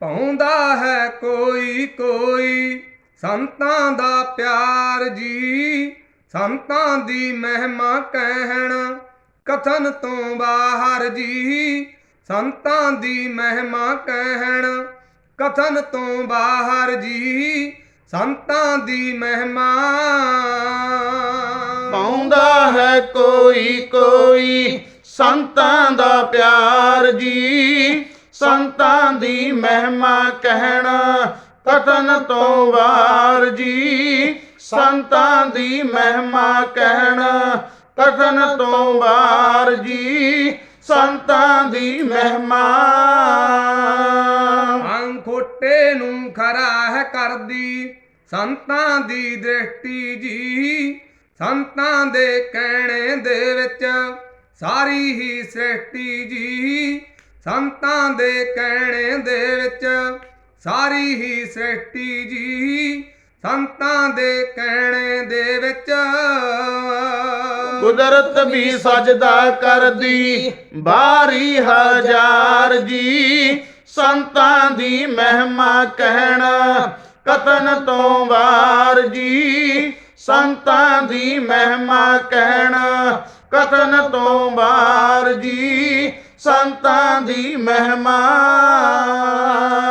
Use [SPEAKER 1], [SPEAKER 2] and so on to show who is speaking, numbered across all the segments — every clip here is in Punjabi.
[SPEAKER 1] ਪਾਉਂਦਾ ਹੈ ਕੋਈ ਕੋਈ। ਸੰਤਾਂ ਦਾ ਪਿਆਰ ਜੀ, ਸੰਤਾਂ ਦੀ ਮਹਿਮਾ ਕਹਿਣ। ਕਥਨ ਤੋਂ ਬਾਹਰ ਜੀ, ਸੰਤਾਂ ਦੀ ਮਹਿਮਾ ਕਹਿਣ। ਕਥਨ ਤੋਂ ਬਾਹਰ ਜੀ, ਸੰਤਾਂ ਦੀ ਮਹਿਮਾ।
[SPEAKER 2] ਪਾਉਂਦਾ ਹੈ ਕੋਈ ਕੋਈ। ਸੰਤਾਂ ਦਾ ਪਿਆਰ ਜੀ ਸੰਤਾਂ ਦੀ ਮਹਿਮਾ ਕਹਿਣਾ, ਕਥਨ ਤੋਂ ਵਾਰ ਜੀ। ਸੰਤਾਂ ਦੀ ਮਹਿਮਾ ਕਹਿਣਾ, ਕਥਨ ਤੋਂ ਵਾਰ ਜੀ। ਸੰਤਾਂ ਦੀ ਮਹਿਮਾ।
[SPEAKER 1] ਖੋਟੇ ਨੂੰ ਖਰਾ ਹੈ ਕਰਦੀ, ਸੰਤਾਂ ਦੀ ਦ੍ਰਿਸ਼ਟੀ ਜੀ। ਸੰਤਾਂ ਦੇ ਕਹਿਣੇ ਦੇ ਵਿੱਚ ਸਾਰੀ ਹੀ ਸ੍ਰਿਸ਼ਟੀ ਜੀ। ਸੰਤਾਂ ਦੇ ਕਹਿਣੇ ਦੇ ਵਿੱਚ ਸਾਰੀ ਹੀ ਸ੍ਰਿਸ਼ਟੀ ਜੀ। ਸੰਤਾਂ ਦੇ ਕਹਿਣੇ ਦੇ ਵਿੱਚ
[SPEAKER 2] ਕੁਦਰਤ ਵੀ ਸਜਦਾ ਕਰਦੀ, ਬਾਰੀ ਹਜ਼ਾਰ ਜੀ। ਸੰਤਾਂ ਦੀ ਮਹਿਮਾ ਕਹਿਣਾ ਕਤਨ ਤੋਂ ਵਾਰ ਜੀ। ਸੰਤਾਂ ਦੀ ਮਹਿਮਾ ਕਹਿਣਾ ਕਤਨ ਤੋਂ ਵਾਰ ਜੀ। ਸੰਤਾਂ ਦੀ ਮਹਿਮਾ।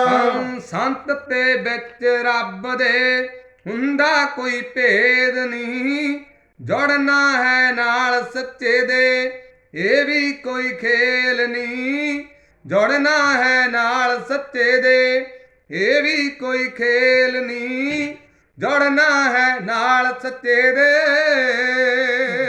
[SPEAKER 1] ਹਮ ਸੰਤ ਤੇ ਵਿੱਚ ਰੱਬ ਦੇ ਹੁੰਦਾ ਕੋਈ ਭੇਦ ਨਹੀਂ। ਜੁੜਨਾ ਹੈ ਨਾਲ ਸੱਚੇ ਦੇ ਇਹ ਵੀ ਕੋਈ ਖੇਲ ਨਹੀਂ। ਜੁੜਨਾ ਹੈ ਨਾਲ ਸੱਚੇ ਦੇ ਇਹ ਵੀ ਕੋਈ ਖੇਲ ਨਹੀਂ। ਜੁੜਨਾ ਹੈ ਨਾਲ ਸੱਚੇ ਦੇ।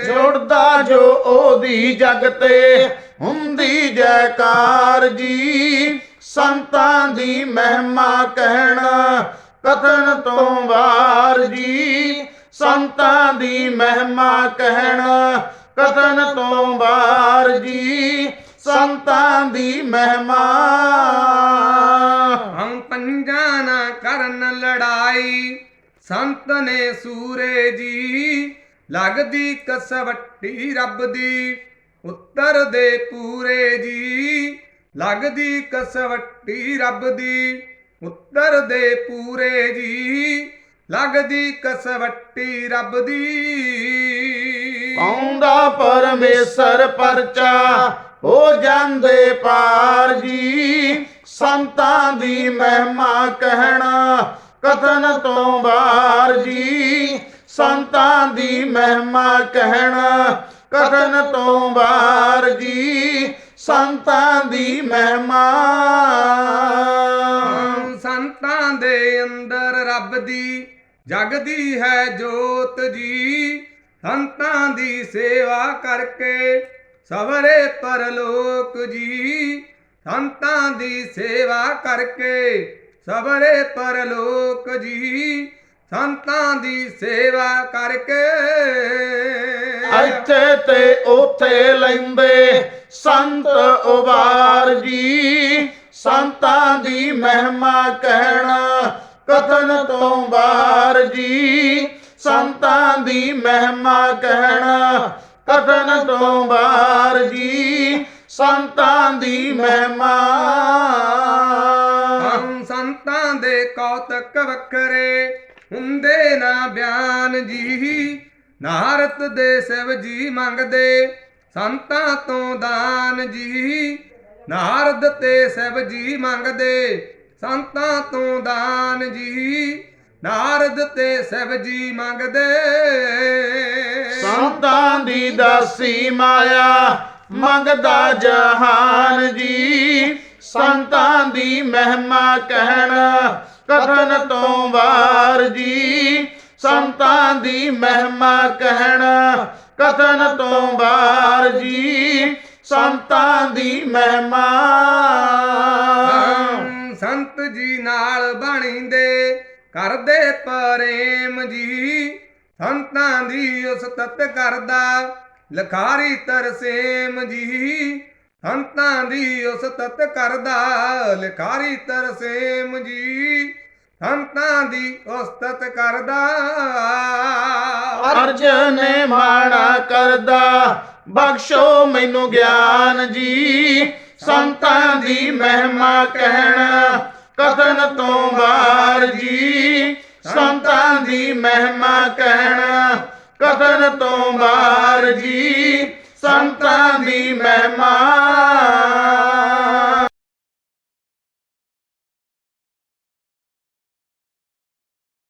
[SPEAKER 2] ਜੁੜਦਾ ਜੋ ਉਹਦੀ ਜਗ ਤੇ ਹੁੰਦੀ ਜੈਕਾਰ ਜੀ। ਸੰਤਾਂ ਦੀ ਮਹਿਮਾ ਕਹਿਣਾ ਕਥਨ ਤੋਂ ਵਾਰ ਜੀ। ਸੰਤਾਂ ਦੀ ਮਹਿਮਾ ਕਹਿਣਾ ਕਥਨ ਤੋਂ ਵਾਰ ਜੀ। ਸੰਤਾਂ ਦੀ ਮਹਿਮਾ
[SPEAKER 1] ਹਮ ਪੰਜਾਂ ਨਾ ਕਰਨ ਲੜਾਈ। ਸੰਤ ਨੇ ਸੂਰੇ ਜੀ। ਲੱਗਦੀ ਕਸਵੱਟੀ ਰੱਬ ਦੀ। ਉੱਤਰ ਦੇ ਪੂਰੇ ਜੀ। ਲੱਗਦੀ ਕਸਵੱਟੀ ਰੱਬ ਦੀ। ਉੱਤਰ ਦੇ ਪੂਰੇ ਜੀ। ਲੱਗਦੀ ਕਸਵੱਟੀ ਰੱਬ ਦੀ।
[SPEAKER 2] ਪਾਉਂਦਾ ਪਰਮੇਸ਼ਰ ਪਰਚਾ, ਹੋ ਜਾਂਦੇ ਪਾਰ ਜੀ। ਸੰਤਾਂ ਦੀ ਮਹਿਮਾ ਕਹਿਣਾ ਕਥਨ ਤੋਂ ਬਾਹਰ ਜੀ। ਸੰਤਾਂ ਦੀ ਮਹਿਮਾ ਕਹਿਣਾ ਕਥਨ ਤੋਂ ਬਾਹਰ ਜੀ ਸੰਤਾਂ ਦੀ ਮਹਿਮਾ।
[SPEAKER 1] ਸੰਤਾਂ ਦੇ ਅੰਦਰ ਰੱਬ ਦੀ ਜਗਦੀ ਹੈ ਜੋਤ ਜੀ। ਸੰਤਾਂ ਦੀ ਸੇਵਾ ਕਰਕੇ ਸਵਰੇ ਪਰਲੋਕ ਜੀ। ਸੰਤਾਂ ਦੀ ਸੇਵਾ ਕਰਕੇ ਸਵਰੇ ਪਰਲੋਕ ਜੀ। ਸੰਤਾਂ ਦੀ ਸੇਵਾ ਕਰਕੇ।
[SPEAKER 2] ਇੱਥੇ ਤੇ ਉਥੇ ਲੈਂਦੇ ਸੰਤ ਉਬਾਰ ਜੀ। ਸੰਤਾਂ ਦੀ ਮਹਿਮਾ ਕਹਿਣਾ ਕਥਨ ਤੋਂ ਬਾਹਰ ਜੀ। ਸੰਤਾਂ ਦੀ ਮਹਿਮਾ ਕਹਿਣਾ ਕਥਨ ਤੋਂ ਬਾਹਰ ਜੀ। ਸੰਤਾਂ ਦੀ ਮਹਿਮਾ।
[SPEAKER 1] ਹਮ ਸੰਤਾਂ ਦੇ ਕੌਤਕ ਵੱਖਰੇ। ਹੁੰਦੇ ਨਾ ਬਿਆਨ ਜੀ। ਨਾਰਤ ਦੇ ਸਿਵ ਜੀ ਮੰਗਦੇ, ਸੰਤਾਂ ਤੋਂ ਦਾਨ ਜੀ। ਨਾਰਦ ਤੇ ਸਿਵ ਜੀ ਮੰਗਦੇ, ਸੰਤਾਂ ਤੋਂ ਦਾਨ ਜੀ। ਨਾਰਦ ਤੇ ਸਿਵ ਜੀ ਮੰਗਦੇ।
[SPEAKER 2] ਸੰਤਾਂ ਦੀ ਦਾਸੀ ਮਾਇਆ ਮੰਗਦਾ ਜਹਾਨ ਜੀ। ਸੰਤਾਂ ਦੀ ਮਹਿਮਾ ਕਹਿਣਾ ਕਥਨ ਤੋਂ ਵਾਰ ਜੀ ਸੰਤਾਂ ਦੀ ਮਹਿਮਾ ਕਹਿਣਾ। ਕਥਨ ਤੋਂ ਵਾਰ ਜੀ ਸੰਤਾਂ ਦੀ ਮਹਿਮਾ।
[SPEAKER 1] ਹਮ ਸੰਤ ਜੀ ਨਾਲ ਬਣੀਂਦੇ ਕਰਦੇ ਪ੍ਰੇਮ ਜੀ। ਸੰਤਾਂ ਦੀ ਉਸਤਤ ਕਰਦਾ ਲਖਾਰੀ ਤਰਸੇਮ ਜੀ। ਸੰਤਾਂ ਦੀ ਉਸਤਤ ਕਰਦਾ, ਲਖਾਰੀ ਤਰਸੇਮ ਜੀ। ਸੰਤਾਂ ਦੀ ਉਸਤਤ ਕਰਦਾ।
[SPEAKER 2] ਅਰਜਨ ਮਾਣਾ ਕਰਦਾ, ਬਖਸ਼ੋ ਮੈਨੂੰ ਗਿਆਨ ਜੀ। ਸੰਤਾਂ ਦੀ ਮਹਿਮਾ ਕਹਿਣਾ, ਕਥਨ ਤੋਂ ਬਾਹਰ ਜੀ। ਸੰਤਾਂ ਦੀ ਮਹਿਮਾ ਕਹਿਣਾ, ਕਥਨ ਤੋਂ ਬਾਹਰ ਜੀ। ਸੰਤਾਂ ਦੀ ਮਹਿਮਾ